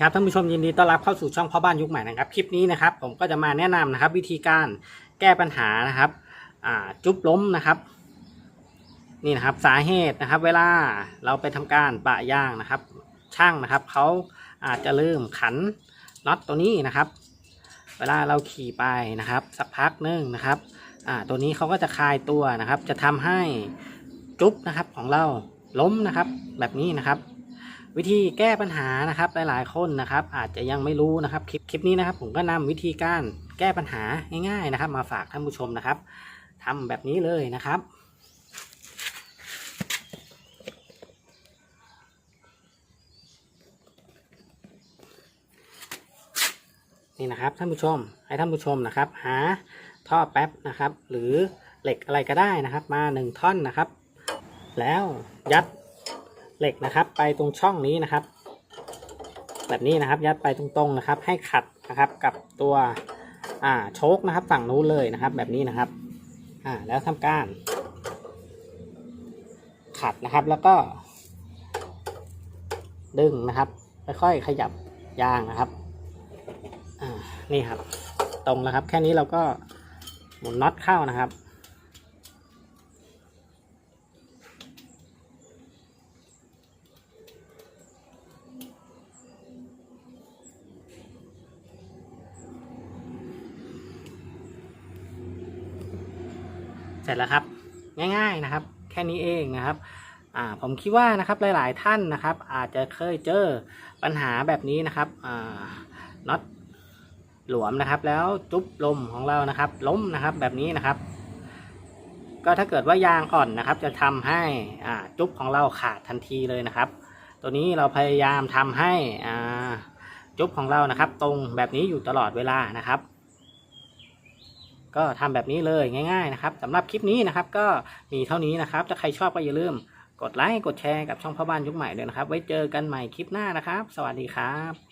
ครับท่านผู้ชมยินดีต้อนรับเข้าสู่ช่องพ่อบ้านยุคใหม่นะครับคลิปนี้นะครับผมก็จะมาแนะนำนะครับ วิธีการแก้ปัญหานะครับจุบล้มนะครับนี่นะครับสาเหตุนะครับ เวลาเราไปทำการปะยางนะครับ ช่างนะครับเขาอาจจะลืมขันน็อตตัวนี้นะครับ เวลาเราขี่ไปนะครับ สักพักหนึงนะครับตัวนี้เขาก็จะคลายตัวนะครับ จะทำให้จุ๊บนะครับของเราล้มนะครับ แบบนี้นะครับ วิธีแก้ปัญหานะครับหลายๆคนนะครับ อาจจะยังไม่รู้นะครับคลิปคลิปนี้นะครับ ผมก็นำวิธีการแก้ปัญหาง่าย ๆนะครับ มาฝากท่านผู้ชมนะครับทำแบบนี้เลยนะครับ นี่นะครับท่านผู้ชมให้ท่านผู้ชมนะครับ หาท่อแป๊บนะครับ หรือเหล็กอะไรก็ได้นะครับ มาหนึ่งท่อนนะครับ แล้วยัด เหล็กนะครับ ไปตรงช่องนี้นะครับ แบบนี้นะครับยัดไปตรงๆนะครับ ให้ขัดนะครับกับตัวอ่าโชคนะครับ ฝั่งนู้นเลยนะครับ แบบนี้นะครับอ่าแล้วทำการ ขัดนะครับแล้วก็ ดึงนะครับค่อยๆขยับยางนะครับอ่านี่ครับ ตรงแล้วครับ แค่นี้เราก็หมุนน็อตเข้านะครับ เสร็จแล้วครับ ง่าย ๆนะครับ แค่นี้เองนะครับผมคิดว่านะครับหลาย ๆ ท่านนะครับ อาจจะเคยเจอปัญหาแบบนี้นะครับน็อตหลวมนะครับ แล้วจุ๊บลมของเรานะครับ ล้มนะครับแบบนี้นะครับ ก็ถ้าเกิดว่ายางอ่อนนะครับ จะทำให้จุ๊บของเราขาดทันทีเลยนะครับ ตัวนี้เราพยายามทำให้จุ๊บของเรานะครับ ตรงแบบนี้อยู่ตลอดเวลานะครับ ก็ทำแบบนี้เลยง่ายๆนะครับสำหรับคลิปนี้นะครับก็มีเท่านี้นะครับถ้าใครชอบก็อย่าลืมกดไลค์กดแชร์กับช่องพ่อบ้านยุคใหม่ด้วยนะครับ ไว้เจอกันใหม่คลิปหน้านะครับ สวัสดีครับ